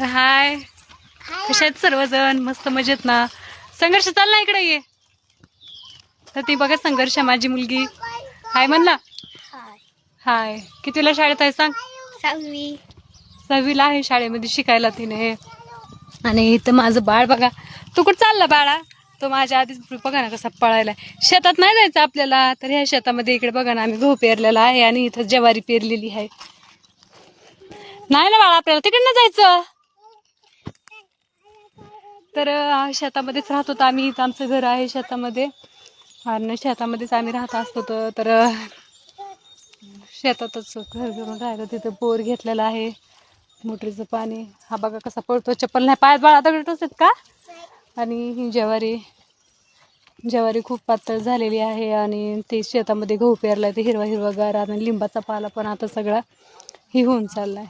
हाय. कशा आहेत सर्वजण? मस्त मजेत ना? संघर्ष चालला इकडे ये. तर ती बघा संघर्ष माझी मुलगी. हाय म्हणला. हाय. कितीला शाळेत आहे सांग? सहावी. सहावीला आहे शाळेमध्ये शिकायला तिने. आणि इथं माझं बाळ बघा. तू कुठं चालला बाळा? तो माझ्या आधीच बघा ना कसा पळायला. शेतात नाही जायचं आपल्याला. तर ह्या शेतामध्ये इकडे बघा ना आम्ही गहू पेरलेला आहे आणि इथं ज्वारी पेरलेली आहे. नाही ना बाळा आपल्याला तिकडनं जायचं? तर शेतामध्येच राहत होतो आम्ही. इथं आमचं घर आहे शेतामध्ये. आणि शेतामध्येच आम्ही राहत असतो तर- शेतातच घर घेऊन राहिलं. तिथं बोर घेतलेला आहे. मोटरीचं पाणी. हा बघा कसा पडतो. चप्पल नाही. पायात बाळा दगड टोचत का? आणि ही ज्वारी. ज्वारी खूप पातळ झालेली आहे आणि ते शेतामध्ये गहू पेरला ते हिरवा हिरवागार आणि लिंबाचा पाला पण आता सगळा हे होऊन चाललाय.